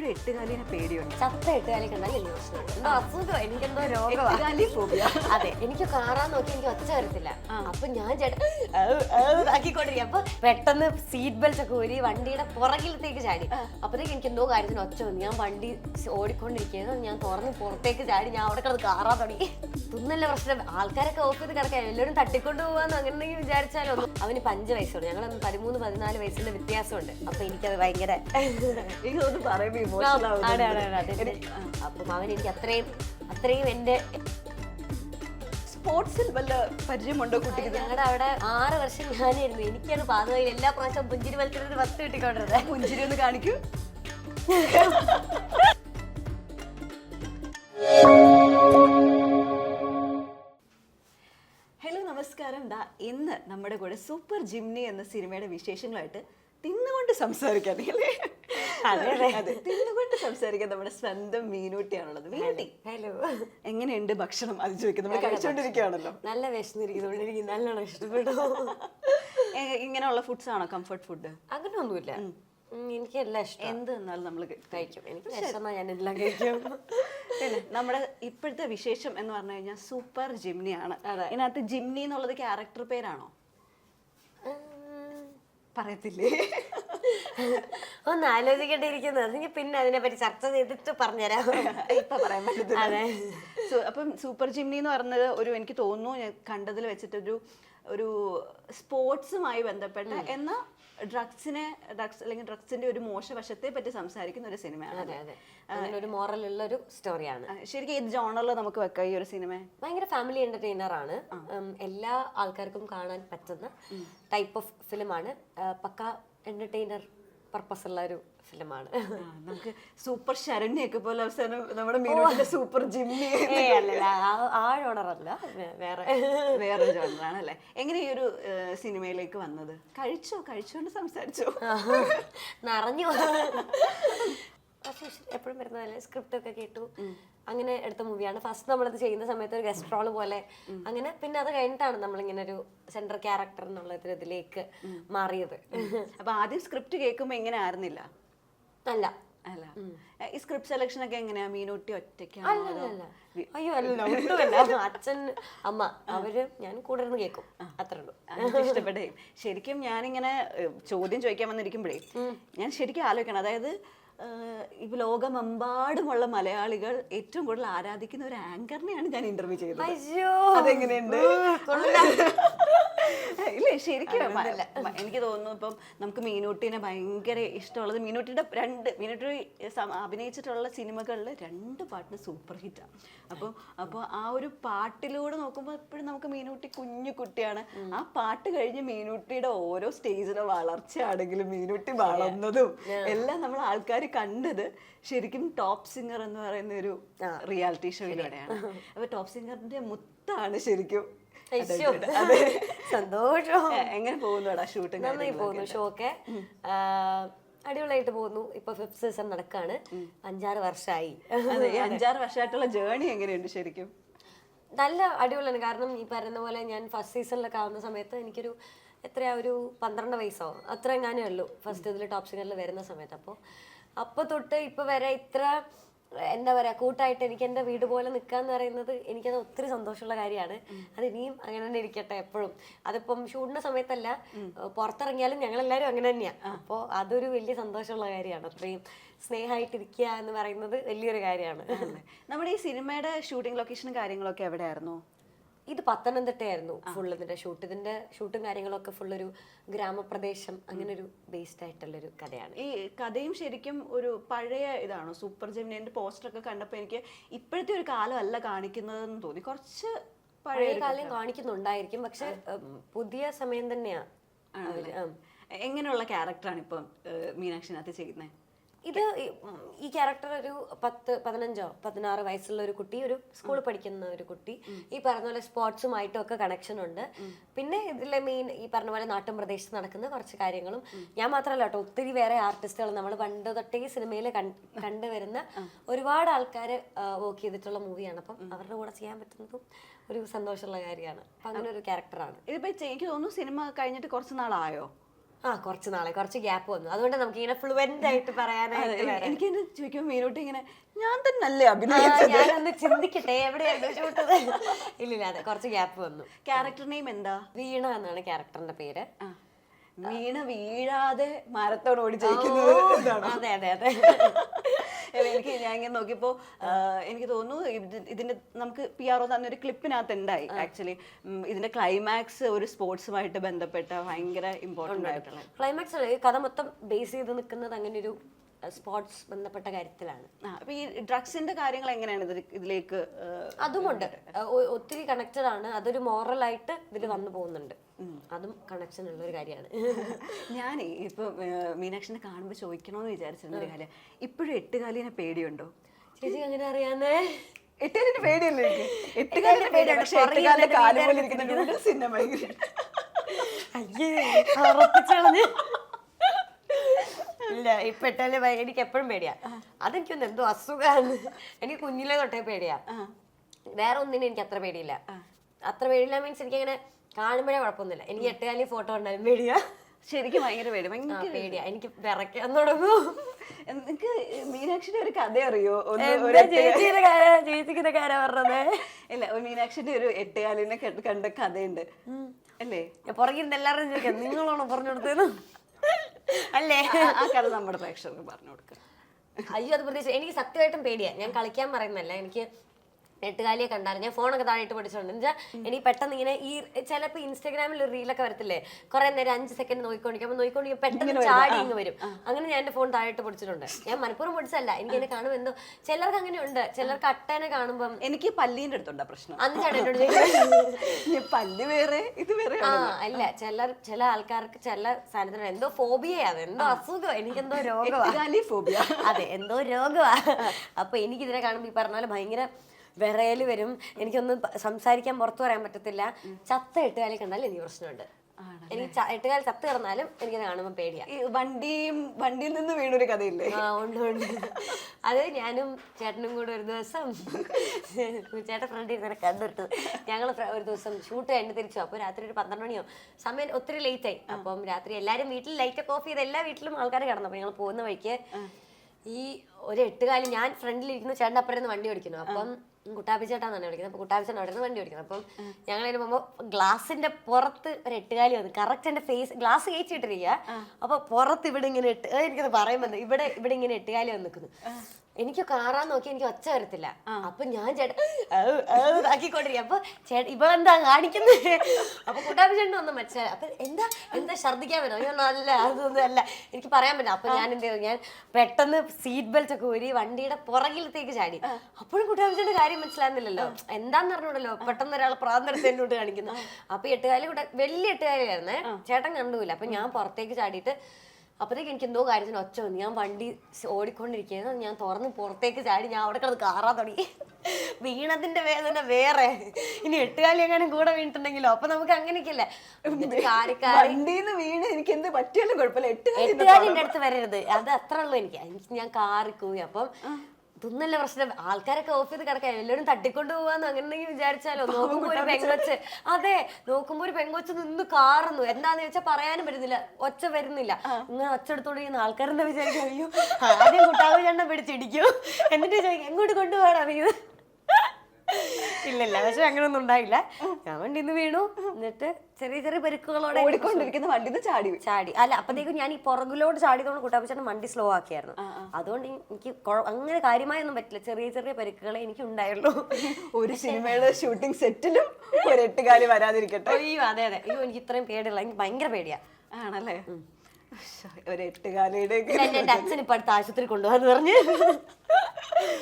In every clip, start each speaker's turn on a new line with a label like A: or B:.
A: ഇപ്പോഴും എട്ടുകാലിനെ പേടിയുണ്ട്.
B: ചത്ത എട്ടുകാലി കണ്ടാൽ പ്രശ്നമുണ്ട് എന്തോ അസുഖം എനിക്കെന്തോ രോഗമാണ് അതെ എനിക്ക് കാറാൻ നോക്കി എനിക്ക് ഒച്ച വരത്തില്ല. അപ്പൊ ഞാൻ ചേട്ടൻ ആക്കിക്കൊണ്ടിരിക്കും അപ്പൊ പെട്ടെന്ന് സീറ്റ് ബെൽറ്റ് ഒക്കെ ഊരി വണ്ടിയുടെ പുറകിലത്തേക്ക് ചാടി. അപ്പത്തേക്ക് എനിക്ക് എന്തോ കാര്യത്തിന് ഒച്ച വന്നു. ഞാൻ വണ്ടി ഓടിക്കൊണ്ടിരിക്കുകയാണ്. ഞാൻ തുറന്ന് പുറത്തേക്ക് ചാടി. ഞാൻ അവിടെ കിടന്ന് കാറാൻ തുടങ്ങി. ഇതൊന്നല്ല പ്രശ്നം. ആൾക്കാരൊക്കെ ഓഫ് ചെയ്ത് കിടക്കാൻ എല്ലാവരും തട്ടിക്കൊണ്ട് പോവാന്ന് അങ്ങനെ വിചാരിച്ചാലോ അവന് പഞ്ച് വയസ്സുണ്ട് ഞങ്ങൾ പതിമൂന്ന് പതിനാല് വയസ്സിന്റെ വ്യത്യാസമുണ്ട്. അപ്പൊ എനിക്കത് ഭയങ്കര. അപ്പം അവൻ എനിക്ക് അത്രയും അത്രയും എന്റെ
A: സ്പോർട്സിൽ വല്ല പരിചയമുണ്ടോ കുട്ടിക്ക്?
B: ഞങ്ങളുടെ അവിടെ ആറ് വർഷം ഞാനായിരുന്നു. എനിക്കാണ് പാതയിൽ എല്ലാ പ്രാവശ്യം പുഞ്ചിരി മത്സരത്തിന് വസ്തു കിട്ടിക്കൊണ്ടിരുന്നത്
A: പുഞ്ചിരി ഒന്ന് കാണിക്കൂ. ഹലോ നമസ്കാരം. ദാ ഇന്ന് നമ്മുടെ കൂടെ സൂപ്പർ ജിംനി എന്ന സിനിമയുടെ വിശേഷങ്ങളായിട്ട് തിന്നുകൊണ്ട് സംസാരിക്കാൻ അല്ലേ? തിന്നുകൊണ്ട് സംസാരിക്കാൻ നമ്മുടെ സ്വന്തം മീനൂട്ടിയാണുള്ളത്. മീനൂട്ടി.
B: ഹലോ.
A: എങ്ങനെയുണ്ട് ഭക്ഷണം? അത് ചോദിക്കുന്നത് നമ്മൾ കഴിച്ചുകൊണ്ടിരിക്കുകയാണല്ലോ
B: നല്ല വിശന്നിരിക്കുന്നുണ്ട് എനിക്ക് നല്ലോണം ഇഷ്ടപ്പെട്ടു.
A: ഇങ്ങനെയുള്ള ഫുഡ്സ് ആണോ കംഫർട്ട് ഫുഡ്
B: അങ്ങനെയൊന്നുമില്ല എനിക്ക് എല്ലാം ഇഷ്ടം.
A: എന്ത് തന്നാലും നമ്മൾ
B: കഴിക്കും. എനിക്ക് വിശന്നാ ഞാൻ എല്ലാം കഴിക്കും.
A: പിന്നെ നമ്മുടെ ഇപ്പോഴത്തെ വിശേഷം എന്ന് പറഞ്ഞു കഴിഞ്ഞാൽ സൂപ്പർ ജിംനിയാണ്.
B: ആണ്
A: ഇതിനകത്ത് ജിംനി എന്നുള്ളത് ക്യാരക്ടർ പേരാണോ? പറയത്തില്ലേ?
B: ഒന്ന് ആലോചിക്കേണ്ടിയിരിക്കുന്നു. അതെങ്കിൽ പിന്നെ അതിനെ പറ്റി ചർച്ച ചെയ്തിട്ട് പറഞ്ഞുതരാം.
A: ഇപ്പൊ പറയാൻ പറ്റത്തില്ല. അപ്പം സൂപ്പർ ജിംനി എന്ന് പറഞ്ഞത് ഒരു എനിക്ക് തോന്നുന്നു ഞാൻ കണ്ടതിൽ വെച്ചിട്ടൊരു ഒരു സ്പോർട്സുമായി ബന്ധപ്പെട്ട എന്ന ഡ്രഗ്സിനെ ഡ്രഗ്സ് അല്ലെങ്കിൽ ഡ്രഗ്സിന്റെ ഒരു മോശവശത്തെ പറ്റി സംസാരിക്കുന്ന ഒരു സിനിമയാണ്
B: ഒരു മോറൽ ഉള്ള ഒരു സ്റ്റോറിയാണ്.
A: ശരിക്കും ഏത് ജോണറിൽ നമുക്ക് വെക്കാം ഈ ഒരു സിനിമ.
B: ഭയങ്കര ഫാമിലി എന്റർടൈനർ ആണ്. എല്ലാ ആൾക്കാർക്കും കാണാൻ പറ്റുന്ന ടൈപ്പ് ഓഫ് ഫിലിമാണ്. പക്ക എന്റർടൈനർ പർപ്പസ് ഉള്ള ഒരു ഫിലിമാണ്.
A: നമുക്ക് സൂപ്പർ ശരണ്യൊക്കെ പോലെ അവസാനം നമ്മുടെ മീനുട്ടിന്റെ സൂപ്പർ ജിമ്മി.
B: അല്ലല്ല ആ- ആ ജോണറല്ല വേറെ.
A: വേറെ ജോണറാണ് അല്ലേ എങ്ങനെ ഈ ഒരു സിനിമയിലേക്ക് വന്നത്? കഴിച്ചോ? കഴിച്ചോണ്ട് സംസാരിച്ചോ?
B: നിറഞ്ഞു. എപ്പോഴും വരുന്നതല്ലേ സ്ക്രിപ്റ്റ് ഒക്കെ കേട്ടു. അങ്ങനെ എടുത്ത മൂവിയാണ് ഫസ്റ്റ് നമ്മളത് ചെയ്യുന്ന സമയത്ത് ഒരു ഗസ്റ്റ് റോൾ പോലെ. അങ്ങനെ പിന്നെ അത് കഴിഞ്ഞിട്ടാണ് നമ്മളിങ്ങനെ ഒരു സെൻട്രൽ ക്യാരക്ടർ എന്നുള്ള ഇതിലേക്ക് മാറിയത്.
A: അപ്പൊ ആദ്യം സ്ക്രിപ്റ്റ് കേൾക്കുമ്പോൾ എങ്ങനെ ആയിരുന്നില്ല?
B: അല്ല.
A: അല്ല. ഈ സ്ക്രിപ്റ്റ് സെലക്ഷൻ ഒക്കെ എങ്ങനെയാ? മീനൂട്ടി ഒറ്റയ്ക്കാണോ
B: അയ്യോ അല്ല ഒട്ടുമല്ല അച്ഛൻ അമ്മ അവർ ഞാൻ കൂടെ ഇരുന്ന് കേൾക്കും. അത്രേ ഉള്ളൂ.
A: ഇഷ്ടപ്പെട്ടേ ശരിക്കും ഞാനിങ്ങനെ ചോദ്യം ചോദിക്കാൻ വന്നിരിക്കുമ്പോഴേ ഞാൻ ശരിക്കും ആലോചിക്കണം. അതായത് ഈ ലോകമെമ്പാടുമുള്ള മലയാളികൾ ഏറ്റവും കൂടുതൽ ആരാധിക്കുന്ന ഒരു ആങ്കറിനെയാണ് ഞാൻ ഇന്റർവ്യൂ ചെയ്തത്. അതെങ്ങനെയുണ്ട്? ശരിക്കും എനിക്ക് തോന്നുന്നു ഇപ്പം നമുക്ക് മീനൂട്ടിനെ ഭയങ്കര ഇഷ്ടമുള്ളത് മീനൂട്ടിയുടെ രണ്ട് മീനൂട്ടി അഭിനയിച്ചിട്ടുള്ള സിനിമകളിൽ രണ്ട് പാട്ടിന് സൂപ്പർ ഹിറ്റാണ് അപ്പോൾ അപ്പോൾ ആ ഒരു പാട്ടിലൂടെ നോക്കുമ്പോൾ എപ്പോഴും നമുക്ക് മീനൂട്ടി കുഞ്ഞു കുട്ടിയാണ്. ആ പാട്ട് കഴിഞ്ഞ് മീനൂട്ടിയുടെ ഓരോ സ്റ്റേജിലെ വളർച്ചയാണെങ്കിലും മീനൂട്ടി വളർന്നതും എല്ലാം നമ്മൾ ആൾക്കാർ കണ്ടത് ശരിക്കും ടോപ്പ് സിംഗർ എന്ന് പറയുന്ന ഒരു റിയാലിറ്റി ഷോയിലൂടെയാണ് അപ്പോൾ ടോപ്പ് സിംഗറിന്റെ മുത്താണ് ശരിക്കും
B: സന്തോഷം.
A: എങ്ങനെ പോകുന്നുടാ ഷൂട്ടിംഗ്
B: നന്നായി പോകുന്നു ഷോ ഒക്കെ അടിപൊളിയായിട്ട് പോകുന്നു. ഇപ്പൊ ഫിഫ്ത് സീസൺ നടക്കാണ്. അഞ്ചാറ് വർഷമായി
A: അഞ്ചാറ് വർഷമായിട്ടുള്ള ജേണി എങ്ങനെയുണ്ട് ശരിക്കും?
B: നല്ല അടിപൊളിയാണ്. കാരണം ഈ പറയുന്ന പോലെ ഞാൻ ഫസ്റ്റ് സീസണിലൊക്കെ ആവുന്ന സമയത്ത് എനിക്കൊരു എത്രയാ ഒരു പന്ത്രണ്ട് വയസ്സോ അത്ര എങ്ങാനേ ഉള്ളൂ. ഫസ്റ്റ് ഇതിൽ ടോപ്പ് സിംഗറിൽ വരുന്ന സമയത്ത്. അപ്പോൾ അപ്പോൾ തൊട്ട് ഇപ്പോൾ വരെ ഇത്ര എന്താ പറയുക കൂട്ടായിട്ട് എനിക്ക് എന്റെ വീട് പോലെ നിൽക്കുക എന്ന് പറയുന്നത് എനിക്കത് ഒത്തിരി സന്തോഷമുള്ള കാര്യമാണ്. അത് ഇനിയും അങ്ങനെ തന്നെ ഇരിക്കട്ടെ എപ്പോഴും. അതിപ്പം ഷൂട്ടിന്റെ സമയത്തല്ല പുറത്തിറങ്ങിയാലും ഞങ്ങളെല്ലാവരും അങ്ങനെ തന്നെയാണ് അപ്പോൾ അതൊരു വലിയ സന്തോഷമുള്ള കാര്യമാണ്. അത്രയും സ്നേഹമായിട്ടിരിക്കുക എന്ന് പറയുന്നത് വലിയൊരു കാര്യമാണ്.
A: നമ്മുടെ ഈ സിനിമയുടെ ഷൂട്ടിംഗ് ലൊക്കേഷനും കാര്യങ്ങളൊക്കെ എവിടെയായിരുന്നു?
B: ഇത് പത്തനംതിട്ടയായിരുന്നു ഫുൾ ഇതിന്റെ ഷൂട്ട് ഇതിന്റെ ഷൂട്ടും കാര്യങ്ങളൊക്കെ ഫുൾ ഒരു ഗ്രാമപ്രദേശം അങ്ങനെ ഒരു ബേസ്ഡ് ആയിട്ടുള്ള ഒരു കഥയാണ്.
A: ഈ കഥയും ശരിക്കും ഒരു പഴയ ഇതാണ്? സൂപ്പർ ജെമിനിന്റെ പോസ്റ്റർ ഒക്കെ കണ്ടപ്പോൾ എനിക്ക് ഇപ്പോഴത്തെ ഒരു കാലമല്ല കാണിക്കുന്നതെന്ന് തോന്നി. കുറച്ച് പഴയ
B: കാലം കാണിക്കുന്നുണ്ടായിരിക്കും. പക്ഷെ പുതിയ സമയം തന്നെയാ.
A: എങ്ങനെയുള്ള ക്യാരക്ടറാണ് ഇപ്പം മീനാക്ഷിനകത്ത് ചെയ്യുന്നത്
B: ഇത് ഈ- ക്യാരക്ടർ ഒരു പത്ത് പതിനഞ്ചോ പതിനാറ് വയസ്സുള്ള ഒരു കുട്ടി ഒരു സ്കൂളിൽ പഠിക്കുന്ന ഒരു കുട്ടി. ഈ പറഞ്ഞ പോലെ സ്പോർട്സുമായിട്ടും ഒക്കെ കണക്ഷൻ ഉണ്ട് പിന്നെ ഇതിലെ മെയിൻ ഈ പറഞ്ഞ പോലെ നാട്ടും പ്രദേശത്ത് നടക്കുന്ന കുറച്ച് കാര്യങ്ങളും. ഞാൻ മാത്രമല്ല കേട്ടോ ഒത്തിരി വേറെ ആർട്ടിസ്റ്റുകൾ നമ്മൾ പണ്ട് തൊട്ടേ സിനിമയിൽ കണ്ടുവരുന്ന ഒരുപാട് ആൾക്കാർ വർക്ക് ചെയ്തിട്ടുള്ള മൂവിയാണ് അപ്പം അവരുടെ കൂടെ ചെയ്യാൻ പറ്റുന്നതും ഒരു സന്തോഷമുള്ള കാര്യമാണ്. അപ്പം അങ്ങനെ ഒരു ക്യാരക്ടറാണ്
A: ഇതിപ്പോ എനിക്ക് തോന്നുന്നു സിനിമ കഴിഞ്ഞിട്ട് കുറച്ച് നാളായോ?
B: ആ കുറച്ച് നാളെ കുറച്ച് ഗ്യാപ്പ് വന്നു. അതുകൊണ്ട് നമുക്ക് ഇങ്ങനെ ഫ്ലുവന്റ് ആയിട്ട് പറയാനായിട്ട്
A: എനിക്ക് എന്നെ ചോദിക്കുമ്പോൾ മീനോട്ട് ഇങ്ങനെ ഞാൻ തന്നെ അല്ലേ അഭിനയിച്ചത്?
B: ഞാനൊന്ന് ചിന്തിക്കട്ടെ എവിടെയായിരുന്നു ഷൂട്ടത് ഇല്ലില്ല അതെ കുറച്ച് ഗ്യാപ്പ് വന്നു.
A: ക്യാരക്ടർ നെയിം എന്താ?
B: വീണ എന്നാണ് ക്യാരക്ടറിന്റെ പേര്.
A: വീണ വീഴാതെ മരത്തോട് ഓടി ജയിക്കുന്നത്
B: അതെ അതെ അതെ.
A: എനിക്ക് ഞാൻ ഇങ്ങനെ നോക്കിയപ്പോ എനിക്ക് തോന്നുന്നു ഇത് ഇതിന്റെ നമുക്ക് പി ആർ ഒ തന്നൊരു ക്ലിപ്പിനകത്ത് ഉണ്ടായി. ആക്ച്വലി ഇതിന്റെ ക്ലൈമാക്സ് ഒരു സ്പോർട്സുമായിട്ട് ബന്ധപ്പെട്ട ഭയങ്കര ഇമ്പോർട്ടന്റ് ആയിട്ടുള്ള
B: ക്ലൈമാക്സ് കഥ മൊത്തം ബേസ് ചെയ്ത് നിൽക്കുന്നത് അങ്ങനെ ഒരു സ്പോർട്സ് ബന്ധപ്പെട്ട കാര്യത്തിലാണ്.
A: അപ്പോൾ ഈ ഡ്രഗ്സിന്റെ കാര്യങ്ങൾ എങ്ങനെയാണ് ഇതിലേക്ക്
B: അതുമുണ്ട്. ഒത്തിരി കണക്റ്റഡ് ആണ്. അതൊരു മോറലായിട്ട് ഇതിൽ വന്നു പോകുന്നുണ്ട്. അതും കണക്ഷൻ ഉള്ള ഒരു കാര്യമാണ്.
A: ഞാൻ ഇപ്പൊ മീനാക്ഷിനെ കാണുമ്പോൾ ചോദിക്കണമെന്ന് വിചാരിച്ചിരുന്ന ഒരു കാര്യം. ഇപ്പോഴും എട്ടുകാലിനെ പേടിയുണ്ടോ?
B: ചേച്ചി അങ്ങനെ അറിയാന്നേ?
A: എട്ടുകാലിന്റെ പേടിയല്ലേ എട്ടുകാലിന്റെ എട്ടുകാലിന് പേടിയാണ്. പക്ഷെ എട്ടുകാലിന്റെ കാലം പോലെ ഇരിക്കുന്ന സിനിമ
B: അയ്യേ ഇല്ല ഇപ്പൊ എട്ടാൽ ഭയ- എനിക്ക് എപ്പോഴും പേടിയാ. അതെനിക്കൊന്ന് എന്തോ അസുഖാണ് എനിക്ക് കുഞ്ഞിലെ തൊട്ടേ പേടിയാ. വേറെ ഒന്നിനും എനിക്ക് അത്ര പേടിയില്ല. അത്ര പേടിയില്ല മീൻസ് എനിക്ക് അങ്ങനെ കാണുമ്പോഴേ കുഴപ്പമൊന്നുമില്ല. എനിക്ക് എട്ടുകാലി ഫോട്ടോ ഉണ്ടായാലും പേടിയാ.
A: ശരിക്കും ഭയങ്കര പേടി. ഭയങ്കര
B: പേടിയാ. എനിക്ക് വിറയ്ക്കാൻ തുടങ്ങും.
A: എനിക്ക് മീനാക്ഷിയുടെ ഒരു കഥ അറിയോ
B: ചേച്ചിയുടെ കാര്യം പറഞ്ഞത്?
A: ഇല്ല ഒരു മീനാക്ഷിന്റെ ഒരു എട്ടുകാലിനെ കണ്ട് കഥയുണ്ട്. അല്ലേ?
B: പുറകിൽ എല്ലാവരും ചോദിക്കാം. നിങ്ങളാണോ പറഞ്ഞു കൊടുത്തത്? അല്ലേ?
A: ആ- കഥ നമ്മുടെ പ്രേക്ഷകർക്ക് പറഞ്ഞു കൊടുക്കുക
B: അയ്യോ അത് പ്രത്യേകിച്ച് എനിക്ക് സത്യമായിട്ടും പേടിയാ. ഞാൻ കളിക്കാൻ പറയുന്നല്ല എനിക്ക് എട്ടുകാലിയെ കണ്ടാലും ഞാൻ ഫോണൊക്കെ താഴെയിട്ട് പഠിച്ചോണ്ട് എന്നുവെച്ചാൽ എനിക്ക് പെട്ടെന്ന് ഇങ്ങനെ ഈ ചിലപ്പോൾ ഇൻസ്റ്റാഗ്രാമിൽ ഒരു റീലൊക്കെ വരത്തില്ലേ? കുറെ നേരം അഞ്ച് സെക്കൻഡ് നോക്കിക്കൊണ്ടിരിക്കും. അപ്പോൾ നോക്കിക്കൊണ്ടിരിക്കും പെട്ടെന്ന് ചാടി ഇങ്ങ് വരും. അങ്ങനെ ഞാൻ എന്റെ ഫോൺ താഴെയിട്ട് പഠിച്ചിട്ടുണ്ട് ഞാൻ മനഃപൂർവം പഠിച്ചല്ല എനിക്ക് എന്നെ കാണുമ്പോൾ എന്തോ ചിലർക്ക് അങ്ങനെ ഉണ്ട് ചിലർക്ക് അട്ടേനെ കാണുമ്പോൾ
A: എനിക്ക് പല്ലീന്റെ അടുത്തുണ്ടാ പ്രശ്നം?
B: അന്ന് ചോദിക്കും.
A: പല്ല് വേറെ ഇത് വേറെ
B: ആ അല്ല ചിലർ ചില ആൾക്കാർക്ക് ചില സാധനത്തിന് എന്തോ ഫോബിയാണ് എന്തോ അസുഖം എനിക്കെന്തോ രോഗമാണ് അതെ എന്തോ രോഗമാണ് അപ്പൊ എനിക്കിതിനെ കാണുമ്പോൾ ഈ പറഞ്ഞ പോലെ ഭയങ്കര വിറയൽ വരും. എനിക്കൊന്നും സംസാരിക്കാൻ പുറത്തു പറയാൻ പറ്റത്തില്ല. ചത്ത എട്ടുകാലി കണ്ടാൽ എനിക്ക് പ്രശ്നമുണ്ട്. എനിക്ക് എട്ടുകാലി ചത്ത് കിടന്നാലും എനിക്ക് കാണുമ്പോൾ പേടിയാ.
A: ഈ വണ്ടിയും വണ്ടിയിൽ നിന്ന് വീണൊരു കഥയില്ലേ?
B: ആ ഉണ്ട് ഉണ്ട്. അത് ഞാനും ചേട്ടനും കൂടെ ഒരു ദിവസം ചേട്ടൻ ഫ്രണ്ട് ഇങ്ങനെ കണ്ടിട്ട് ഞങ്ങൾ ഒരു ദിവസം ഷൂട്ട് കഴിഞ്ഞ് തിരിച്ചു. അപ്പോൾ രാത്രി ഒരു പന്ത്രണ്ട് മണിയോ സമയം ഒത്തിരി ലേറ്റ് ആയി. അപ്പം രാത്രി എല്ലാവരും വീട്ടിൽ ലൈറ്റ് ഓഫ് ചെയ്ത് എല്ലാ വീട്ടിലും ആൾക്കാർ കിടന്നു. അപ്പോൾ ഞങ്ങൾ പോകുന്ന വഴിക്ക് ഈ ഒരു എട്ടുകാലി ഞാൻ ഫ്രണ്ടിൽ ഫ്രണ്ടിലിരിക്കുന്നു ചേട്ടൻ അപ്പുറം വണ്ടി ഓടിക്കുന്നു. അപ്പം കുട്ടാപ്പി ചേട്ടാന്നാണ് വിളിക്കുന്നത്. അപ്പൊ കുട്ടാപ്പി ചേട്ടൻ അവിടെ നിന്ന് വണ്ടി ഓടിക്കുന്നത് അപ്പം ഞങ്ങൾ അതിന് പോകുമ്പോൾ ഗ്ലാസിന്റെ പുറത്ത് ഒരു എട്ടുകാലി വന്നു. കറക്റ്റ് എന്റെ ഫേസ് ഗ്ലാസ് കയറ്റിയിട്ടിരിക്കുക. അപ്പൊ പുറത്ത് ഇവിടെ ഇങ്ങനെ എട്ട് എനിക്കത് പറയുമ്പോൾ ഇവിടെ ഇവിടെ ഇങ്ങനെ എട്ടുകാലി വന്ന് നിൽക്കുന്നു. എനിക്ക് കാറാൻ നോക്കി എനിക്ക് ഒച്ച വരത്തില്ല. അപ്പൊ ഞാൻ ചേട്ടൻ ആക്കിക്കൊണ്ടിരിക്കുക അപ്പൊ ചേട്ടൻ ഇപ്പൊ എന്താ കാണിക്കുന്നത് അപ്പൊ കൂട്ടാരി ചേട്ടൻ ഒന്നും മനസ്സിലായി അപ്പൊ എന്താ എന്താ ഛർദ്ദിക്കാൻ പറ്റും? അയ്യോ നല്ല അതൊന്നും അല്ല. എനിക്ക് പറയാൻ പറ്റില്ല. അപ്പൊ ഞാൻ എന്ത് ചെയ്തു? ഞാൻ പെട്ടെന്ന് സീറ്റ് ബെൽറ്റ് ഒക്കെ ഊരി വണ്ടിയുടെ പുറകിലത്തേക്ക് ചാടി. അപ്പോഴും കുട്ടാപ്പി ചേട്ടൻ കാര്യം മനസ്സിലാകുന്നില്ലല്ലോ. എന്താന്ന് അറിഞ്ഞൂടല്ലോ? പെട്ടെന്ന് ഒരാൾ പ്രാന്തരത്തെ എന്നോട്ട് കാണിക്കുന്നു. അപ്പൊ എട്ടുകാലി കൂടെ വലിയ എട്ടുകാലിയായിരുന്നേ. ചേട്ടൻ കണ്ടുമില്ല അപ്പൊ ഞാൻ പുറത്തേക്ക് ചാടിയിട്ട് അപ്പോഴത്തേക്ക് എനിക്ക് എന്തോ കാര്യത്തിന് ഒച്ച വന്നു. ഞാൻ വണ്ടി ഓടിക്കൊണ്ടിരിക്കുന്നത് ഞാൻ തുറന്ന് പുറത്തേക്ക് ചാടി ഞാൻ അവിടെ കിടന്ന് കാറാൻ തുടങ്ങി. വീണതിന്റെ വേദന വേറെ. ഇനി എട്ടുകാലി എങ്ങനെ കൂടെ വീണിട്ടുണ്ടെങ്കിലോ? അപ്പൊ നമുക്ക് അങ്ങനെയൊക്കെയല്ലേ?
A: വണ്ടിന്ന് വീണ് എനിക്ക് എന്ത് പറ്റിയാലും കുഴപ്പമില്ല. എട്ടുകാലി
B: എട്ടുകാലിന്റെ അടുത്ത് വരരുത്. അത് അത്ര ഉള്ളൂ എനിക്ക്. എനിക്ക് ഞാൻ കാറി കൂവി. അപ്പം ഇതൊന്നല്ല പ്രശ്നം? ആൾക്കാരൊക്കെ ഓഫ് ചെയ്ത് കിടക്കാൻ എല്ലാവരും തട്ടിക്കൊണ്ട് പോവാന്ന് അങ്ങനെ വിചാരിച്ചാലോ? നോക്കുമ്പോ ഒരു പെങ്കൊച്ച്. അതെ നോക്കുമ്പോ ഒരു പെങ്കൊച്ച് നിന്ന് കാറുന്നു. എന്താന്ന് വെച്ചാൽ പറയാനും പറ്റുന്നില്ല. ഒച്ച വരുന്നില്ല. ഇങ്ങനെ ഒച്ച എടുത്തോണ്ട് ചെയ്യുന്ന ആൾക്കാരെന്താ വിചാരിക്കും? അയ്യോ ആദ്യം കുട്ടാവ് ചെണ്ണ പിടിച്ചിടിക്കും. എന്നിട്ട് ചോദിക്കും എങ്ങോട്ട് കൊണ്ടുപോകണം ഇത് ഇല്ലല്ല പക്ഷെ അങ്ങനൊന്നും ഉണ്ടായില്ല. ഞാൻ വണ്ടി നിന്ന് വീണു. എന്നിട്ട് ചെറിയ ചെറിയ പരിക്കുകളോടെ
A: ഓടിക്കൊണ്ടിരിക്കുന്ന വണ്ടി ചാടി.
B: ചാടി. അല്ല അപ്പത്തേക്കും ഞാൻ ഈ പുറകിലോട്ട് ചാടിയതുകൊണ്ട് കുട്ടാപ്പിച്ചേട്ടൻ വണ്ടി സ്ലോ ആക്കിയായിരുന്നു. അതുകൊണ്ട് എനിക്ക് അങ്ങനെ കാര്യമായൊന്നും പറ്റില്ല. ചെറിയ ചെറിയ പരിക്കുകളെ എനിക്ക് ഉണ്ടായുള്ളൂ.
A: ഒരു സിനിമയുടെ ഷൂട്ടിംഗ് സെറ്റിലും ഒരു എട്ടുകാലി വരാതിരിക്കട്ടെ.
B: അയ്യോ അതെ അതെ. അയ്യോ എനിക്ക് ഇത്രയും പേടിയുള്ള എനിക്ക് ഭയങ്കര പേടിയാ.
A: ആണല്ലേ? ഒരു എട്ടുകാലിയുടെ
B: എന്റെ അച്ഛൻ ഇപ്പൊ അടുത്ത ആശുപത്രി കൊണ്ടുപോകാന്ന് പറഞ്ഞ്.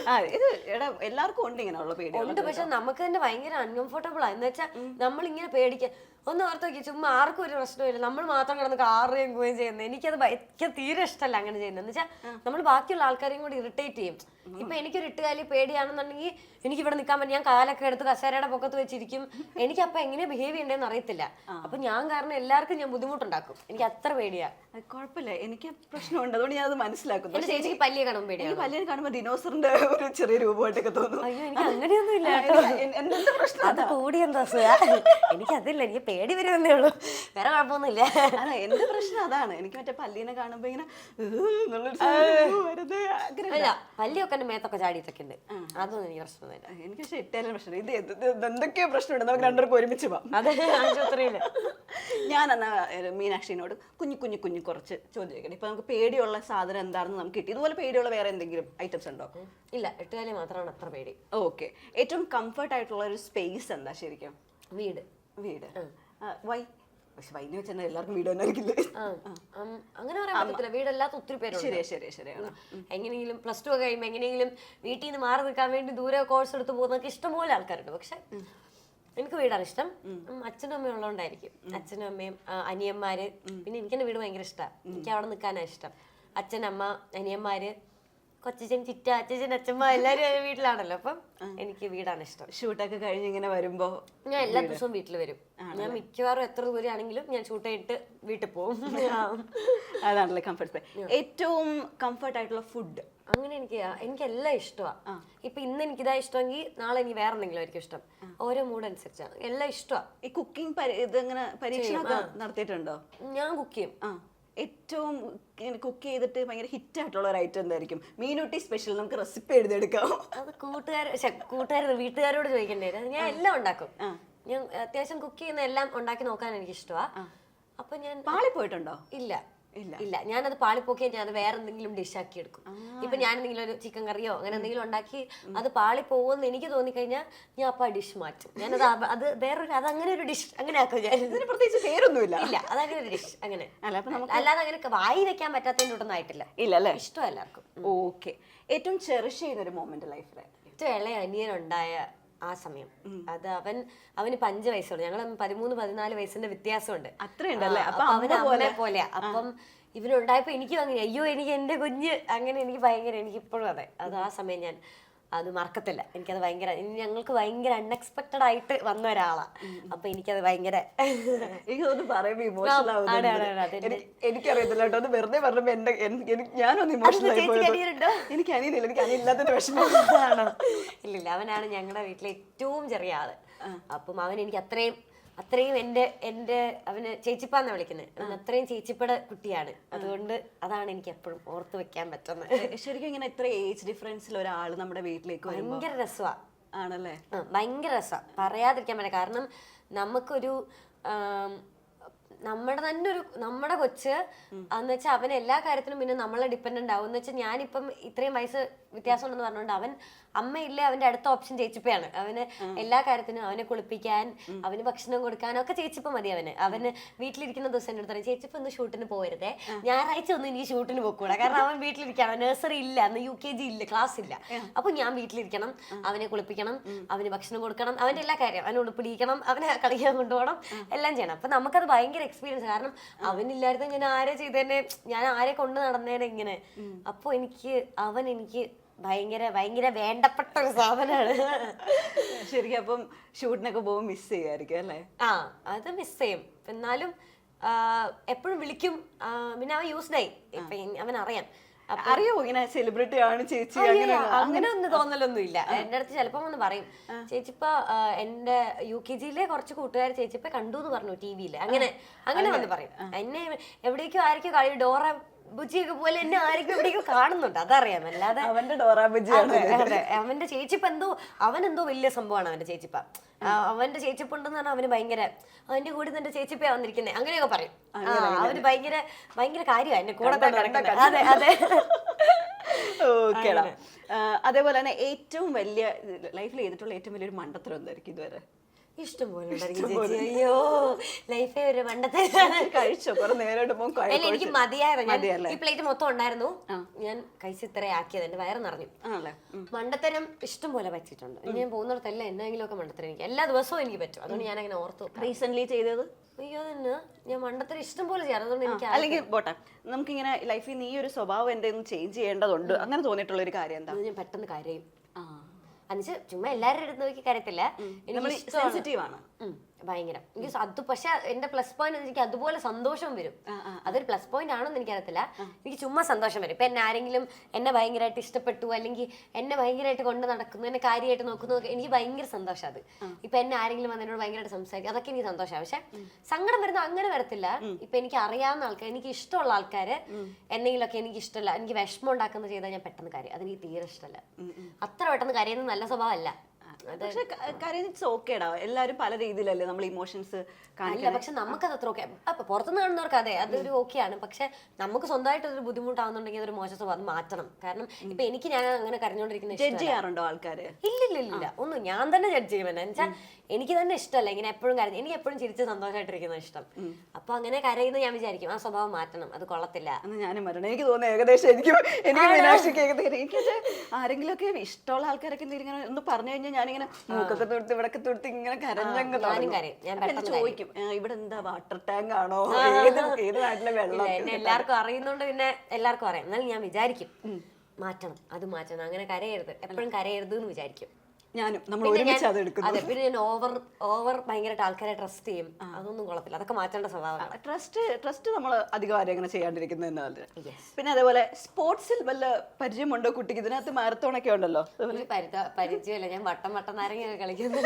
A: ആ ഇത് എടാ എല്ലാവർക്കും ഉണ്ട് ഇങ്ങനെയുള്ള പേടി
B: ഉണ്ട് പക്ഷെ നമുക്ക് തന്നെ ഭയങ്കര അൺകംഫർട്ടബിൾ ആ. എന്ന് വെച്ചാൽ നമ്മൾ ഇങ്ങനെ പേടിക്കുക ഒന്ന് ഓർത്ത് നോക്കി ചുമ്മാ ആർക്കും ഒരു പ്രശ്നമില്ല നമ്മൾ മാത്രം കിടന്ന് കാറുകയും പോവുകയും ചെയ്യുന്നത്. എനിക്കത് ഭയ- എനിക്ക് തീരെ ഇഷ്ടമല്ല അങ്ങനെ ചെയ്യുന്നത്. എന്ന് വെച്ചാൽ നമ്മൾ ബാക്കിയുള്ള ആൾക്കാരെയും കൂടി ഇറിറ്റേറ്റ് ചെയ്യും. ഇപ്പൊ എനിക്കൊരു ഇട്ടുകാലി പേടിയാണെന്നുണ്ടെങ്കിൽ എനിക്ക് ഇവിടെ നിൽക്കാൻ പറ്റും ഞാൻ കാലൊക്കെ എടുത്ത് കസേരയുടെ പൊക്കത്ത് വെച്ചിരിക്കും. എനിക്ക് അപ്പൊ എങ്ങനെ ബിഹേവ് ചെയ്യണ്ടെന്ന് അറിയത്തില്ല. അപ്പൊ ഞാൻ കാരണം എല്ലാവർക്കും ഞാൻ ബുദ്ധിമുട്ടുണ്ടാക്കും. എനിക്ക് അത്ര പേടിയാ.
A: അത് കുഴപ്പമില്ല. എനിക്ക് പ്രശ്നമുണ്ട്. അതുകൊണ്ട് ഞാൻ അത് മനസ്സിലാക്കുന്നു.
B: എന്റെ ചേച്ചിക്ക് പല്ലിയെ കാണും പേടിയാണ്
A: എനിക്ക് കാണുമ്പോൾ ഡിനോസറിന്റെ ഒരു ചെറിയ രൂപമായിട്ടൊക്കെ തോന്നും.
B: അയ്യോ എനിക്ക് അങ്ങനെയൊന്നും ഇല്ല
A: പ്രശ്നം
B: അത് കൂടി എന്താ എനിക്ക് അതില്ല എനിക്ക് പേടി വരുന്നേ ഉള്ളൂ. വേറെ കുഴപ്പമൊന്നുമില്ല.
A: എന്റെ പ്രശ്നം അതാണ്. എനിക്ക് മറ്റേ പല്ലീനെ കാണുമ്പോ ഇങ്ങനെ
B: പല്ലിയൊക്കെ എന്റെ മേത്തൊക്കെ ചാടിയിട്ടൊക്കെ ഉണ്ട് അതൊന്നും എനിക്ക് പ്രശ്നമൊന്നുമില്ല.
A: എനിക്ക് പക്ഷെ ഇട്ടാലും പ്രശ്നം ഇത് എന്ത് ഇത് എന്തൊക്കെയോ പ്രശ്നമുണ്ട്. നമുക്ക് രണ്ടുപേർക്കും ഒരുമിച്ച് പോവാം.
B: അതെ ആശുപത്രിയിൽ
A: ഞാൻ എന്നാ മീനാക്ഷിനോട് കുഞ്ഞു കുഞ്ഞു കുഞ്ഞു കുറച്ച് ചോദിക്കട്ടെ. ഇപ്പൊ നമുക്ക് പേടിയുള്ള സാധനം എന്താണെന്ന് നമുക്ക് കിട്ടി. ഇതുപോലെ പേടിയുള്ള വേറെ എന്തെങ്കിലും ഐറ്റംസ് ഉണ്ടോ?
B: ഇല്ല എട്ടുകാലി മാത്രമാണ് അത്ര പേടി.
A: ഓക്കെ. ഏറ്റവും കംഫർട്ട് ആയിട്ടുള്ള ഒരു സ്പേസ് എന്താ ശരിക്കും?
B: വീട്.
A: വീട്. വൈ. പക്ഷെ വൈന്ന് വെച്ചാൽ എല്ലാവർക്കും വീട് തന്നെ ആയിരിക്കില്ലേ?
B: അങ്ങനെ പറയാൻ പറ്റത്തില്ല. വീടല്ലാത്ത ഒത്തിരി പേര്
A: ശരി ശരി ശരിയാണ്
B: എങ്ങനെയെങ്കിലും പ്ലസ് ടു കഴിയുമ്പോൾ എങ്ങനെയെങ്കിലും വീട്ടിൽ നിന്ന് മാറി നിൽക്കാൻ വേണ്ടി ദൂരെ കോഴ്സ് എടുത്ത് പോകുന്നൊക്കെ ഇഷ്ടംപോലെ ആൾക്കാരുണ്ട്. പക്ഷെ എനിക്ക് വീടാണ് ഇഷ്ടം. അച്ഛനും അമ്മയും ഉള്ളതുകൊണ്ടായിരിക്കും. അച്ഛനും അമ്മയും അനിയന്മാര് പിന്നെ എനിക്ക് എന്റെ വീട് ഭയങ്കര ഇഷ്ടമാണ് എനിക്ക് അവിടെ നിൽക്കാനാണ് ഇഷ്ടം. അച്ഛൻ അമ്മ അനിയന്മാര് കൊച്ചച്ഛൻ ചിറ്റ അച്ഛൻ അച്ഛമ്മ എല്ലാവരും വീട്ടിലാണല്ലോ. അപ്പം എനിക്ക് വീടാണ് ഇഷ്ടം.
A: ഷൂട്ടൊക്കെ കഴിഞ്ഞ് ഇങ്ങനെ വരുമ്പോ
B: ഞാൻ എല്ലാ ദിവസവും വീട്ടിൽ വരും. ഞാൻ മിക്കവാറും എത്ര ദൂരെയാണെങ്കിലും ഞാൻ ഷൂട്ട് ചെയ്തിട്ട് വീട്ടിൽ പോകും.
A: അതാണല്ലേ കംഫർട്ട് ഏറ്റവും കംഫർട്ട് ആയിട്ടുള്ള ഫുഡ്
B: അങ്ങനെ എനിക്ക് എനിക്ക് എല്ലാം ഇഷ്ടമാണ് ഇപ്പൊ ഇന്ന് എനിക്ക് ഇതാ ഇഷ്ടമെങ്കിൽ നാളെ എനിക്ക് വേറെ എന്തെങ്കിലും ആയിരിക്കും ഇഷ്ടം. ഓരോ മൂഡ് അനുസരിച്ചാണ്. എല്ലാം ഇഷ്ടമാണ്
A: ഈ കുക്കിംഗ് ഇതെങ്ങനെ പരീക്ഷണം നടത്തിയിട്ടുണ്ടോ?
B: ഞാൻ കുക്ക് ചെയ്യും.
A: ഏറ്റവും കുക്ക് ചെയ്തിട്ട് ഭയങ്കര ഹിറ്റ് ആയിട്ടുള്ള ഒരു ഐറ്റം എന്തായിരിക്കും? മീനൂട്ടി സ്പെഷ്യൽ നമുക്ക് റെസിപ്പി എഴുതിയെടുക്കാം.
B: അത് കൂട്ടുകാർ കൂട്ടുകാർ വീട്ടുകാരോട് ചോദിക്കേണ്ടി വരും. ഞാൻ എല്ലാം ഉണ്ടാക്കും. ഞാൻ അത്യാവശ്യം കുക്ക് ചെയ്യുന്ന എല്ലാം ഉണ്ടാക്കി നോക്കാൻ എനിക്ക് ഇഷ്ടമാണ് അപ്പൊ ഞാൻ
A: പാളി പോയിട്ടുണ്ടോ
B: ഇല്ല.
A: ഇല്ല.
B: ഇല്ല. ഞാനത് പാളിപ്പോക്കിയാൽ ഞാൻ അത് വേറെ എന്തെങ്കിലും ഡിഷാക്കി എടുക്കും ഇപ്പൊ ഞാൻ എന്തെങ്കിലും ഒരു ചിക്കൻ കറിയോ അങ്ങനെ എന്തെങ്കിലും ഉണ്ടാക്കി അത് പാളി പോകുമെന്ന് എനിക്ക് തോന്നിക്കഴിഞ്ഞാൽ ഞാൻ അപ്പൊ ആ ഡിഷ് മാറ്റും. ഞാനത് അത് വേറൊരു അത് അങ്ങനെ ഒരു ഡിഷ് അങ്ങനെ ആക്കും ഞാൻ.
A: ഇതിന് പ്രത്യേകിച്ച് പേരൊന്നുമില്ല.
B: ഇല്ല അതങ്ങനെ ഒരു ഡിഷ് അങ്ങനെ. അല്ലാതെ അങ്ങനെ വായി വെക്കാൻ പറ്റാത്തതിനൊന്നും ആയിട്ടില്ല.
A: ഇല്ല അല്ലേ
B: ഇഷ്ടം എല്ലാവർക്കും.
A: ഓക്കെ. ഏറ്റവും ചെറിഷ് ചെയ്യുന്ന ഒരു മൊമെന്റ് ലൈഫിലെ
B: ഏറ്റവും ഇളയ അനിയനുണ്ടായ ആ സമയം. അത് അവൻ അവന് പഞ്ച് അഞ്ച് വയസ്സുള്ളൂ. ഞങ്ങൾ പതിമൂന്ന് പതിനാല് വയസ്സിന്റെ വ്യത്യാസമുണ്ട്.
A: അത്രയുണ്ടല്ലേ? അപ്പൊ
B: അപ്പൊ അവന്
A: പോലെ.
B: പോലെയാ അപ്പം ഇവനുണ്ടായപ്പോ എനിക്കും അങ്ങനെ അയ്യോ എനിക്ക് എന്റെ കുഞ്ഞ് അങ്ങനെ എനിക്ക് ഭയങ്കര എനിക്ക് ഇപ്പോഴും അതെ. അത് ആ സമയം ഞാൻ അത് മറക്കത്തില്ല. എനിക്കത് ഭയങ്കര ഞങ്ങൾക്ക് ഭയങ്കര അൺഎക്സ്പെക്ടഡ് ആയിട്ട് വന്ന ഒരാളാണ് അപ്പൊ എനിക്കത് ഭയങ്കര
A: എനിക്ക് തോന്നുന്നു പറയുമ്പോ ഇമോഷണൽ എനിക്കറിയത്തില്ല കേട്ടോ. അത് വെറുതെ പറഞ്ഞപ്പോ എന്റെ ഞാനൊന്ന് ഇമോഷണൽ? എനിക്ക് അനിയനില്ല. എനിക്ക് അനിയില്ലാത്തതിന്റെ വിഷമം
B: ഇല്ലില്ല അവനാണ് ഞങ്ങളുടെ വീട്ടിലെ ഏറ്റവും ചെറിയ ആൾ. അപ്പം അവൻ എനിക്ക് അത്രയും അത്രയും എന്റെ എന്റെ അവന് ചേച്ചിപ്പാന്നാ വിളിക്കുന്നത് അവൻ അത്രയും ചേച്ചിപ്പട കുട്ടിയാണ്. അതുകൊണ്ട് അതാണ് എനിക്ക് എപ്പോഴും ഓർത്ത് വെക്കാൻ പറ്റുന്നത്
A: ശരിക്കും ഇങ്ങനെ ഇത്ര ഏജ് ഡിഫറൻസിൽ ഒരാൾ നമ്മുടെ വീട്ടിലേക്ക്
B: ഭയങ്കര രസമാണ്
A: ആണല്ലേ?
B: ഭയങ്കര രസമാണ് പറയാതിരിക്കാൻ പറ്റില്ല. കാരണം നമുക്കൊരു നമ്മുടെ തന്നെ ഒരു നമ്മുടെ കൊച്ച് എന്ന് വെച്ചാൽ അവൻ എല്ലാ കാര്യത്തിനും പിന്നെ നമ്മളെ ഡിപ്പെൻഡന്റ് ആവും. എന്ന് വെച്ചാൽ ഞാനിപ്പം ഇത്രയും വയസ്സ് വ്യത്യാസം ഉണ്ടെന്ന് പറഞ്ഞുകൊണ്ട് അവൻ അമ്മയില്ലേ അവന്റെ അടുത്ത ഓപ്ഷൻ ചേച്ചിപ്പയാണ് അവന് എല്ലാ കാര്യത്തിനും അവനെ കുളിപ്പിക്കാൻ അവന് ഭക്ഷണം കൊടുക്കാനും ഒക്കെ ചേച്ചിപ്പ മതി അവന്. അവന് വീട്ടിലിരിക്കുന്ന ദിവസം എന്റെ അടുത്ത് പറയും ചേച്ചിപ്പ ഒന്ന് ഷൂട്ടിന് പോരുതേ ഞായറാഴ്ച ഒന്നും ഇനി ഷൂട്ടിന് പോക്കൂടാ. കാരണം അവൻ വീട്ടിലിരിക്കണം. നഴ്സറി ഇല്ല. അന്ന് യു കെ ജി ഇല്ല. ക്ലാസ് ഇല്ല. അപ്പൊ ഞാൻ വീട്ടിലിരിക്കണം. അവനെ കുളിപ്പിക്കണം. അവന് ഭക്ഷണം കൊടുക്കണം. അവന്റെ എല്ലാ കാര്യം. അവനെ ഉടുപ്പിടിക്കണം അവനെ കളിക്കാൻ കൊണ്ടുപോകണം. എല്ലാം ചെയ്യണം. അപ്പൊ നമുക്കത് ഭയങ്കര എക്സ്പീരിയൻസ് കാരണം അവനില്ലായിരുന്നു ഞാൻ ആരെ ചെയ്തേനെ ഞാൻ ആരെ കൊണ്ട് നടന്നേനെ ഇങ്ങനെ. അപ്പൊ എനിക്ക് അവൻ എനിക്ക് ഭയങ്കര ഭയങ്കര വേണ്ടപ്പെട്ട ഒരു സാധനമാണ്.
A: ശരിക്കും അപ്പം ഷൂട്ടിനൊക്കെ പോകുമ്പോൾ മിസ് ചെയ്യുമായിരിക്കും അല്ലേ?
B: ആ അത് മിസ് ചെയ്യും. എന്നാലും എപ്പോഴും വിളിക്കും. പിന്നെ അവൻ യൂസ്ഡായി അവൻ അറിയാം.
A: അറിയോ ഇങ്ങനെ സെലിബ്രിറ്റി ആണ് ചേച്ചി അങ്ങനെ
B: ഒന്നും തോന്നലൊന്നും ഇല്ല എന്റെ അടുത്ത് ചിലപ്പം ഒന്ന് പറയും ചേച്ചി ഇപ്പൊ എന്റെ യു കെ ജിയിലെ കുറച്ച് കൂട്ടുകാർ ചേച്ചിപ്പ കണ്ടു എന്ന് പറഞ്ഞു ടി വിയിൽ അങ്ങനെ അങ്ങനെ വന്ന് പറയും. എന്നെ എവിടേക്കോ ആയിരിക്കും കളി ഡോറ ബുജിയൊക്കെ പോലെ എന്നെ ആരെങ്കിലും എവിടെയൊക്കെ കാണുന്നുണ്ട്. അതറിയാം. അല്ലാതെ
A: അവന്റെ
B: ഡോറ ബുജി. അവന്റെ ചേച്ചിപ്പ എന്തോ അവൻ എന്തോ വലിയ സംഭവമാണ് അവന്റെ ചേച്ചിപ്പ. അവന്റെ ചേച്ചിപ്പുണ്ടെന്ന് പറഞ്ഞാൽ അവന് ഭയങ്കര അവന്റെ കൂടെ നിന്റെ ചേച്ചിപ്പയാ വന്നിരിക്കുന്നത് അങ്ങനെയൊക്കെ പറയും. അവന് ഭയങ്കര ഭയങ്കര കാര്യമാണ് എന്റെ കൂടെ നടക്കുന്നത് അതെ അതെ.
A: ഓക്കേടാ. അതേപോലെ തന്നെ ഏറ്റവും വലിയ ലൈഫിൽ ചെയ്തിട്ടുള്ള ഏറ്റവും വലിയൊരു മണ്ടത്തരം എന്തായിരിക്കും ഇതുവരെ?
B: ഇഷ്ടം പോലെ ഉണ്ടായിരിക്കും ചേച്ചി അയ്യോ ലൈഫേ ഒരു പണ്ടത്തെ
A: കഴിച്ചോ? കുറെ നേരിട്ട്
B: അല്ല എനിക്ക് മതിയായിരുന്നു. ഞാൻ ഈ പ്ലേറ്റ് മൊത്തം ഉണ്ടായിരുന്നു. ഞാൻ കഴിച്ച് ഇത്ര ആക്കിയത് എന്റെ വയറ് നിറഞ്ഞു. മണ്ടത്തരം ഇഷ്ടം പോലെ പറ്റിയിട്ടുണ്ട്. ഇനി ഞാൻ പോകുന്നിടത്തല്ല എന്നെങ്കിലും ഒക്കെ മണ്ടത്തരം എനിക്ക് എല്ലാ ദിവസവും എനിക്ക് പറ്റും. അതുകൊണ്ട് ഞാൻ അങ്ങനെ ഓർത്തു.
A: റീസെന്റ് ചെയ്തത്?
B: അയ്യോ തന്നെ ഞാൻ മണ്ടത്തരം ഇഷ്ടം പോലെ ചെയ്യാറ് അതുകൊണ്ട് എനിക്ക്
A: അല്ലെങ്കിൽ പോട്ടെ. നമുക്കിങ്ങനെ ലൈഫിൽ നീ ഒരു സ്വഭാവം എന്തെങ്കിലും ചേഞ്ച് ചെയ്യേണ്ടതുണ്ട്. അങ്ങനെ തോന്നിയിട്ടുള്ള ഒരു കാര്യം എന്താ?
B: ഞാൻ പെട്ടെന്ന് കരയും. എന്നുവെച്ചാൽ ചുമ്മാ എല്ലാവരുടെ അടുത്ത് നോക്കി കരയത്തില്ല.
A: നമ്മൾ
B: എനിക്ക് ഇഷ്ടമാണ്.
A: ആണ്.
B: ഭയങ്കര. എനിക്ക് അത് പക്ഷെ എന്റെ പ്ലസ് പോയിന്റ് എനിക്ക് അതുപോലെ സന്തോഷം വരും. അതൊരു പ്ലസ് പോയിന്റ് ആണോന്ന് എനിക്കറിയത്തില്ല. എനിക്ക് ചുമ്മാ സന്തോഷം വരും. ഇപ്പൊ എന്നെ ആരെങ്കിലും എന്നെ ഭയങ്കരമായിട്ട് ഇഷ്ടപ്പെട്ടു അല്ലെങ്കിൽ എന്നെ ഭയങ്കരമായിട്ട് കൊണ്ട് നടക്കുന്നു എന്നെ കാര്യമായിട്ട് നോക്കുന്നു എനിക്ക് ഭയങ്കര സന്തോഷം അത്. ഇപ്പൊ എന്നെ ആരെങ്കിലും വന്ന് എന്നോട് ഭയങ്കരമായിട്ട് സംസാരിക്കും അതൊക്കെ എനിക്ക് സന്തോഷമാണ് പക്ഷെ സങ്കടം വരുന്ന അങ്ങനെ വരത്തില്ല. ഇപ്പൊ എനിക്ക് അറിയാവുന്ന ആൾക്കാർ എനിക്ക് ഇഷ്ടമുള്ള ആൾക്കാര് എന്തെങ്കിലുമൊക്കെ എനിക്ക് ഇഷ്ടമല്ല എനിക്ക് വിഷമം ഉണ്ടാക്കുന്ന ചെയ്താൽ ഞാൻ പെട്ടെന്ന് കാര്യം. അതെനിക്ക് തീരെ ഇഷ്ടമല്ല അത്ര പെട്ടെന്ന് കരയുന്നത് നല്ല സ്വഭാവമല്ല
A: പക്ഷെ കരയിച്ച് ഓക്കേടാ എല്ലാവരും പല രീതിയിലല്ലേ നമ്മൾ ഇമോഷൻസ്
B: കാണില്ല പക്ഷെ നമുക്ക് നമുക്കത് അത്ര ഓക്കെ അപ്പൊ പുറത്തുനിന്ന് കാണുന്നവർക്ക് അതെ അതൊരു ആണ്. പക്ഷെ നമുക്ക് സ്വന്തമായിട്ട് ഒരു ബുദ്ധിമുട്ടാവുന്നുണ്ടെങ്കിൽ അതൊരു മോശം സ്വഭാവം അത് മാറ്റണം. കാരണം ഇപ്പൊ എനിക്ക് ഞാൻ അങ്ങനെ കരഞ്ഞോണ്ടിരിക്കുന്ന
A: ജഡ്ജ്. ചെയ്യാറുണ്ടോ ആൾക്കാര്?
B: ഇല്ല ഇല്ല ഇല്ല ഒന്നും ഞാൻ തന്നെ ജഡ്ജ് ചെയ്യും എന്നു വെച്ചാൽ എനിക്ക് തന്നെ ഇഷ്ടമല്ല. ഇങ്ങനെ എപ്പോഴും കരഞ്ഞു എനിക്ക് എപ്പോഴും ചിരിച്ച് സന്തോഷമായിട്ടിരിക്കുന്ന ഇഷ്ടം. അപ്പൊ അങ്ങനെ കരയുന്ന ഞാൻ വിചാരിക്കും ആ സ്വഭാവം മാറ്റണം. അത് കൊള്ളത്തില്ല.
A: ഞാനും വരണം എനിക്ക് തോന്നുന്നു ഏകദേശം എനിക്ക് എനിക്ക് മീനാക്ഷിക്ക് ഏകദേശം എനിക്ക് ആരെങ്കിലും ഒക്കെ ഇഷ്ടമുള്ള ആൾക്കാരൊക്കെ എന്തെങ്കിലും ഒന്ന് പറഞ്ഞു കഴിഞ്ഞാൽ ഞാനിങ്ങനെ മൂക്കൊക്കെ തൊടുത്ത് ഇവിടൊക്കെ തൊടുത്ത് ഇങ്ങനെ കരഞ്ഞങ്ങ്
B: ഞാനും കരയും. ഞാൻ
A: അപ്പൊ എന്നെ
B: പെട്ടെന്ന്
A: ചോദിക്കും "ആ, ഇവിടെ എന്താ വാട്ടർ ടാങ്ക് ആണോ? ഏത് ഏത് നാട്ടിലെ
B: ഇല്ല
A: വെള്ളം
B: എന്നെ എല്ലാവർക്കും അറിയുന്നോണ്ട് പിന്നെ എല്ലാവർക്കും അറിയാം. എന്നാലും ഞാൻ വിചാരിക്കും മാറ്റണം അത് മാറ്റണം. അങ്ങനെ കരയരുത്. എപ്പോഴും കരയരുത് എന്ന് വിചാരിക്കും.
A: ഞാനും നമ്മൾ
B: പിന്നെ
A: ഒരുമിച്ച് അത് എടുക്കുന്നു
B: അതെ പിന്നെ ഞാൻ ഓവർ ഓവർ ഭയങ്കരമായിട്ട് ആൾക്കാരെ ട്രസ്റ്റ് ചെയ്യും. അതൊന്നും കുഴപ്പമില്ല അതൊക്കെ മാറ്റേണ്ട സ്വഭാവമാണ്
A: ട്രസ്റ്റ് ട്രസ്റ്റ് നമ്മൾ അധികം ആരും അങ്ങനെ ചെയ്യാണ്ടിരിക്കുന്നത് നല്ലത്
B: Yes.
A: പിന്നെ അതേപോലെ സ്പോർട്സിൽ വല്ല പരിചയമുണ്ടോ കുട്ടിക്ക്? ഇതിനകത്ത് മാരത്തോണൊക്കെ ഉണ്ടല്ലോ.
B: പരിചയമല്ല പരിത- പരിചയമില്ല. ഞാൻ വട്ടം വട്ടം നാരങ്ങ എനിക്കത്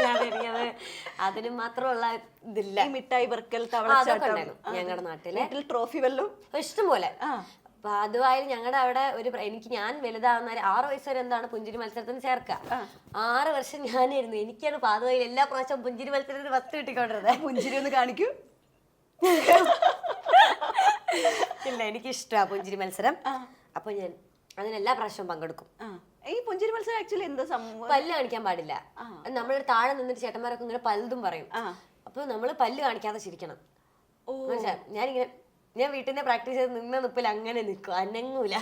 B: അതിന് മാത്രമുള്ള ഇതില്ല.
A: ഈ മിഠായി വർക്കൽ
B: ആ, അതൊക്കെ
A: തവളച്ചാട്ടം
B: ഉണ്ടായിരുന്നു. ഞങ്ങളുടെ നാട്ടിൽ
A: വീട്ടിൽ ട്രോഫി വല്ലതും?
B: ഇഷ്ടംപോലെ. അപ്പൊ അതുമായാലും ഞങ്ങളുടെ അവിടെ ഒരു എനിക്ക് ഞാൻ വലുതാവുന്ന ആറ് വയസ്സ് വരെ എന്താണ് പുഞ്ചിരി മത്സരത്തിന് ചേർക്കുക ആറ് വർഷം ഞാനായിരുന്നു. എനിക്കാണ് പാതുവായിൽ എല്ലാ പ്രാവശ്യവും പുഞ്ചിരി മത്സരത്തിന് ഫസ്റ്റ് കിട്ടിക്കൊണ്ടിരുന്നത്.
A: പുഞ്ചിരി ഒന്ന് കാണിക്കൂ.
B: ഇല്ല എനിക്ക് ഇഷ്ടമാണ് പുഞ്ചിരി മത്സരം. അപ്പൊ ഞാൻ അതിനെല്ലാ പ്രാവശ്യവും പങ്കെടുക്കും.
A: ഈ പുഞ്ചിരി മത്സരം ആക്ച്വലി എന്താ സംഭവം
B: പല്ല് കാണിക്കാൻ പാടില്ല. നമ്മളൊരു താഴെ നിന്നിട്ട് ചേട്ടന്മാരൊക്കെ ഇങ്ങനെ പലതും പറയും. അപ്പൊ നമ്മൾ പല്ല് കാണിക്കാതെ ചിരിക്കണം? ഞാനിങ്ങനെ ഞാൻ വീട്ടിൽ നിന്ന് പ്രാക്ടീസ് ചെയ്ത് നിന്ന നിപ്പിൽ അങ്ങനെ നിൽക്കും അനങ്ങൂല.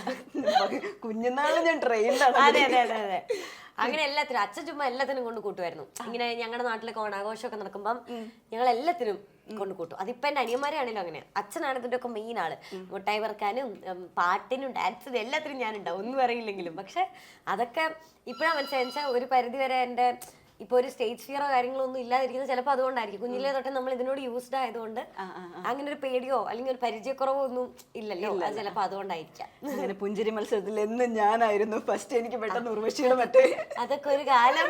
A: കുഞ്ഞുനാളിൽ ഞാൻ ട്രെയിനിലാണ്
B: അതെ അതെ അതെ അതെ. അങ്ങനെ എല്ലാത്തിനും അച്ഛൻ ചുമ്മാ എല്ലാത്തിനും കൊണ്ട് കൂട്ടുമായിരുന്നു. ഇങ്ങനെ ഞങ്ങളുടെ നാട്ടിലൊക്കെ ഓണാഘോഷമൊക്കെ നടക്കുമ്പം ഞങ്ങൾ എല്ലാത്തിനും കൊണ്ട് കൂട്ടും. അതിപ്പോ എന്റെ അനിയന്മാരാണല്ലോ അങ്ങനെ. അച്ഛനാണ് ഇതിന്റെ ഒക്കെ മെയിൻ ആൾ. മുട്ടായി പറക്കാനും പാട്ടിനും ഡാൻസിനും എല്ലാത്തിനും ഞാനുണ്ടാവും. ഒന്നും അറിയില്ലെങ്കിലും. പക്ഷെ അതൊക്കെ ഇപ്പഴാ വെച്ചാൽ ഒരു പരിധി വരെ എന്റെ ഇപ്പൊ ഒരു സ്റ്റേജ് ഫിയറോ കാര്യങ്ങളോ ഒന്നും ഇല്ലാതിരിക്കുന്നത് ചിലപ്പോൾ അതുകൊണ്ടായിരിക്കും. കുഞ്ഞിലെ തൊട്ടേ നമ്മൾ ഇതിനോട് യൂസ്ഡ് ആയതുകൊണ്ട് അങ്ങനെ ഒരു പേടിയോ അല്ലെങ്കിൽ ഒരു പരിചയക്കുറവോ ഒന്നും ഇല്ലല്ലോ. അത് ചിലപ്പോൾ അതുകൊണ്ടായിരിക്കാം.
A: അങ്ങനെ പുഞ്ചിരി മത്സരത്തിൽ എന്നും ഞാനായിരുന്നു ഫസ്റ്റ് എനിക്ക് പെട്ടെന്ന് ഉർവശിയുടെ മറ്റേ.
B: അതൊക്കെ ഒരു കാലം.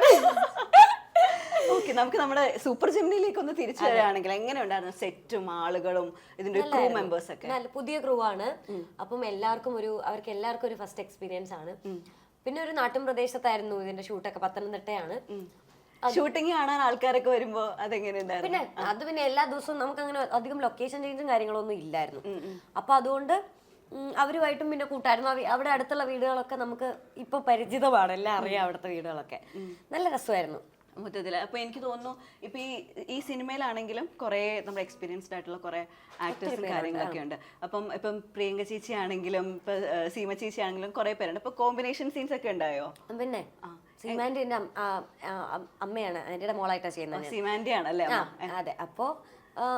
A: ഓക്കെ നമുക്ക് നമ്മുടെ സൂപ്പർ ജെമിനിയിലേക്ക് ഒന്ന് തിരിച്ചു വരികയാണെങ്കിൽ എങ്ങനെ ഉണ്ടായിരുന്നു സെറ്റും ആളുകളും ഇതിന്റെ ക്രൂ മെമ്പേഴ്സ് ഒക്കെ?
B: നല്ല പുതിയ ക്രൂ ആണ്. അപ്പം എല്ലാവർക്കും ഒരു അവർക്ക് എല്ലാവർക്കും ഒരു ഫസ്റ്റ് എക്സ്പീരിയൻസ് ആണ്. പിന്നെ ഒരു നാട്ടിൻ പ്രദേശത്തായിരുന്നു ഇതിന്റെ ഷൂട്ടൊക്കെ പത്തനംതിട്ടയാണ്.
A: ഷൂട്ടിംഗ് കാണാൻ ആൾക്കാരൊക്കെ വരുമ്പോ അതെങ്ങനെ
B: പിന്നെ അത് പിന്നെ എല്ലാ ദിവസവും നമുക്ക് അങ്ങനെ അധികം ലൊക്കേഷൻ ചേഞ്ചും കാര്യങ്ങളൊന്നും ഇല്ലായിരുന്നു. അപ്പൊ അതുകൊണ്ട് അവരുമായിട്ടും പിന്നെ കൂട്ടായിരുന്നു. അവിടെ അടുത്തുള്ള വീടുകളൊക്കെ നമുക്ക് ഇപ്പൊ പരിചിതമാണ്. എല്ലാം അറിയാം അവിടുത്തെ വീടുകളൊക്കെ. നല്ല രസമായിരുന്നു.
A: മൊത്തത്തിൽ അപ്പൊ എനിക്ക് തോന്നുന്നു ഇപ്പൊ ഈ ഈ സിനിമയിലാണെങ്കിലും കുറെ നമ്മുടെ എക്സ്പീരിയൻസ്ഡ് ആയിട്ടുള്ള കുറെ ആക്ടേഴ്സും കാര്യങ്ങളൊക്കെ ഉണ്ട്. അപ്പം ഇപ്പം പ്രിയങ്ക ചേച്ചി ആണെങ്കിലും ഇപ്പൊ സീമ ചേച്ചി ആണെങ്കിലും കുറെ പേരുണ്ട്. അപ്പൊ കോമ്പിനേഷൻ സീൻസ് ഒക്കെ ഉണ്ടായോ?
B: പിന്നെ ആ, അം- അമ്മയാണ് എന്റെ മോളായിട്ടാണ് ചെയ്യുന്നത് ഞാൻ.
A: സീമാൻഡി ആണല്ലേ
B: ആ അതെ. അപ്പോ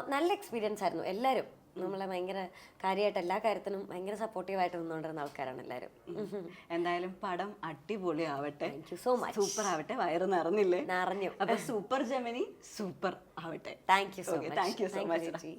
B: നല്ല എക്സ്പീരിയൻസ് ആയിരുന്നു എല്ലാവരും നമ്മളെ ഭയങ്കര കാര്യമായിട്ട് എല്ലാ കാര്യത്തിനും ഭയങ്കര സപ്പോർട്ടീവ് ആയിട്ട് നിന്നുകൊണ്ടിരുന്ന ആൾക്കാരാണ് എല്ലാവരും
A: എന്തായാലും പടം അടിപൊളി ആവട്ടെ
B: താങ്ക് സോ മച്ച്
A: സൂപ്പർ ആവട്ടെ. വയറ് നിറഞ്ഞില്ലേ?
B: നിറഞ്ഞു.
A: അപ്പൊ സൂപ്പർ ജമിനി സൂപ്പർ ആവട്ടെ.
B: Thank you so much
A: thank you so.
B: ചേച്ചി.